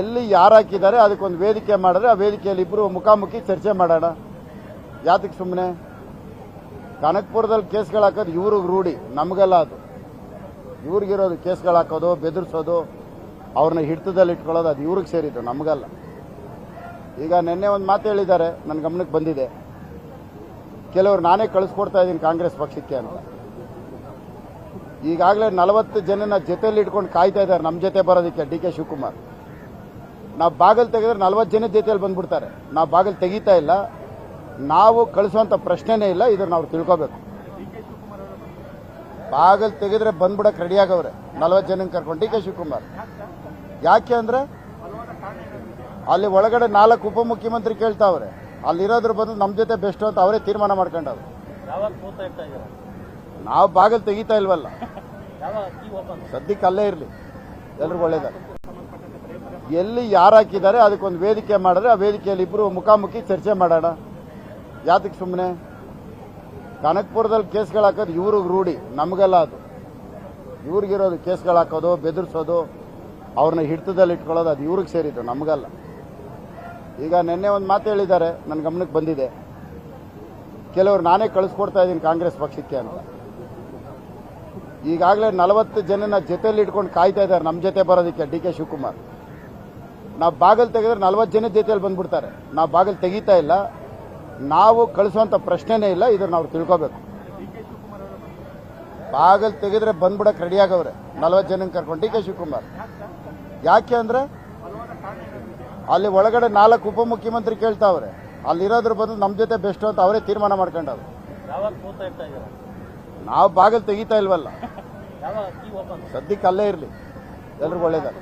ಎಲ್ಲಿ ಯಾರು ಹಾಕಿದ್ದಾರೆ ಅದಕ್ಕೊಂದು ವೇದಿಕೆ ಮಾಡಿದ್ರೆ ಆ ವೇದಿಕೆಯಲ್ಲಿ ಇಬ್ಬರು ಮುಖಾಮುಖಿ ಚರ್ಚೆ ಮಾಡೋಣ. ಯಾತಕ್ಕೆ ಸುಮ್ಮನೆ ಕನಕಪುರದಲ್ಲಿ ಕೇಸ್ಗಳು ಹಾಕೋದು ಇವ್ರಿಗೆ ರೂಢಿ, ನಮಗೆಲ್ಲ ಅದು. ಇವ್ರಿಗಿರೋದು ಕೇಸ್ಗಳು ಹಾಕೋದು, ಬೆದರಿಸೋದು ಅವ್ರನ್ನ ಹಿಡಿತದಲ್ಲಿ ಇಟ್ಕೊಳ್ಳೋದು ಅದು ಇವ್ರಿಗೆ ಸೇರಿದ್ದು, ನಮಗಲ್ಲ. ಈಗ ನಿನ್ನೆ ಒಂದು ಮಾತು ಹೇಳಿದ್ದಾರೆ ನನ್ನ ಗಮನಕ್ಕೆ ಬಂದಿದೆ. ಕೆಲವರು ನಾನೇ ಕಳಿಸ್ಕೊಡ್ತಾ ಇದ್ದೀನಿ ಕಾಂಗ್ರೆಸ್ ಪಕ್ಷಕ್ಕೆ ಅಂತ. ಈಗಾಗಲೇ ನಲವತ್ತು ಜನನ ಜೊತೆಯಲ್ಲಿ ಇಟ್ಕೊಂಡು ಕಾಯ್ತಾ ಇದ್ದಾರೆ ನಮ್ಮ ಜೊತೆ ಬರೋದಕ್ಕೆ ಡಿ ಕೆ ಶಿವಕುಮಾರ್. ನಾವು ಬಾಗಿಲು ತೆಗೆದ್ರೆ ನಲವತ್ತು ಜನ ಜೊತೆಯಲ್ಲಿ ಬಂದ್ಬಿಡ್ತಾರೆ. ನಾವು ಬಾಗಿಲು ತೆಗಿತಾ ಇಲ್ಲ. ನಾವು ಕಳಿಸುವಂತ ಪ್ರಶ್ನೆನೇ ಇಲ್ಲ. ಇದನ್ನು ನಾವು ತಿಳ್ಕೋಬೇಕು. ಬಾಗಿಲು ತೆಗೆದ್ರೆ ಬಂದ್ಬಿಡಕ್ಕೆ ರೆಡಿ ಆಗವ್ರೆ. ನಲವತ್ತು ಜನ ಕರ್ಕೊಂಡು. D K Shivakumar. ಯಾಕೆ ಅಂದ್ರೆ ಅಲ್ಲಿ ಒಳಗಡೆ ನಾಲ್ಕು ಉಪಮುಖ್ಯಮಂತ್ರಿ ಕೇಳ್ತಾವ್ರೆ. ಅಲ್ಲಿರೋದ್ರ ಬಂದು ನಮ್ಮ ಜೊತೆ ಬೆಸ್ಟ್ ಅಂತ ಅವರೇ ತೀರ್ಮಾನ ಮಾಡ್ಕೊಂಡವ್ರು. ನಾವು ಬಾಗಿಲು ತೆಗಿತಾ ಇಲ್ವಲ್ಲ. ಸದ್ಯಕ್ಕೆ ಅಲ್ಲೇ ಇರಲಿ. ಎಲ್ರಿಗೂ ಒಳ್ಳೇದಾಗ ಎಲ್ಲಿ ಯಾರು ಹಾಕಿದ್ದಾರೆ ಅದಕ್ಕೊಂದು ವೇದಿಕೆ ಮಾಡಿದ್ರೆ ಆ ವೇದಿಕೆಯಲ್ಲಿ ಇಬ್ಬರು ಮುಖಾಮುಖಿ ಚರ್ಚೆ ಮಾಡೋಣ. ಯಾತಕ್ಕೆ ಸುಮ್ಮನೆ ಕನಕಪುರದಲ್ಲಿ ಕೇಸ್ಗಳು ಹಾಕೋದು ಇವ್ರಿಗೆ ರೂಢಿ, ನಮಗೆಲ್ಲ ಅದು. ಇವ್ರಿಗಿರೋದು ಕೇಸ್ಗಳು ಹಾಕೋದು, ಬೆದರಿಸೋದು ಅವ್ರನ್ನ ಹಿಡಿತದಲ್ಲಿ ಇಟ್ಕೊಳ್ಳೋದು ಅದು ಇವ್ರಿಗೆ ಸೇರಿದ್ದು, ನಮಗಲ್ಲ. ಈಗ ನಿನ್ನೆ ಒಂದು ಮಾತು ಹೇಳಿದ್ದಾರೆ ನನ್ನ ಗಮನಕ್ಕೆ ಬಂದಿದೆ. ಕೆಲವರು ನಾನೇ ಕಳಿಸ್ಕೊಡ್ತಾ ಇದ್ದೀನಿ ಕಾಂಗ್ರೆಸ್ ಪಕ್ಷಕ್ಕೆ ಅಂತ. ಈಗಾಗಲೇ ನಲವತ್ತು ಜನನ ಜೊತೆಯಲ್ಲಿ ಇಟ್ಕೊಂಡು ಕಾಯ್ತಾ ಇದ್ದಾರೆ ನಮ್ಮ ಜೊತೆ ಬರೋದಕ್ಕೆ ಡಿ ಕೆ ಶಿವಕುಮಾರ್. ನಾವು ಬಾಗಿಲು ತೆಗೆದ್ರೆ ನಲವತ್ತು ಜನ ಜೊತೆಯಲ್ಲಿ ಬಂದ್ಬಿಡ್ತಾರೆ. ನಾವು ಬಾಗಿಲು ತೆಗಿತಾ ಇಲ್ಲ. ನಾವು ಕಳಿಸುವಂತ ಪ್ರಶ್ನೆನೇ ಇಲ್ಲ. ಇದನ್ನ ನಾವು ತಿಳ್ಕೋಬೇಕು. ಬಾಗಿಲು ತೆಗೆದ್ರೆ ಬಂದ್ಬಿಡಕ್ಕೆ ರೆಡಿ ಆಗವ್ರೆ. ನಲವತ್ತು ಜನ ಕರ್ಕೊಂಡು. D K Shivakumar. ಯಾಕೆ ಅಂದ್ರೆ ಅಲ್ಲಿ ಒಳಗಡೆ ನಾಲ್ಕು ಉಪಮುಖ್ಯಮಂತ್ರಿ ಕೇಳ್ತಾವ್ರೆ. ಅಲ್ಲಿರೋದ್ರ ಬದಲು ನಮ್ಮ ಜೊತೆ ಬೆಸ್ಟ್ ಅಂತ ಅವರೇ ತೀರ್ಮಾನ ಮಾಡ್ಕೊಂಡವ್ರು. ನಾವು ಬಾಗಿಲು ತೆಗಿತಾ ಇಲ್ವಲ್ಲ. ಸದ್ಯಕ್ಕೆ ಅಲ್ಲೇ ಇರಲಿ. ಎಲ್ರಿಗೂ ಒಳ್ಳೇದಾಗ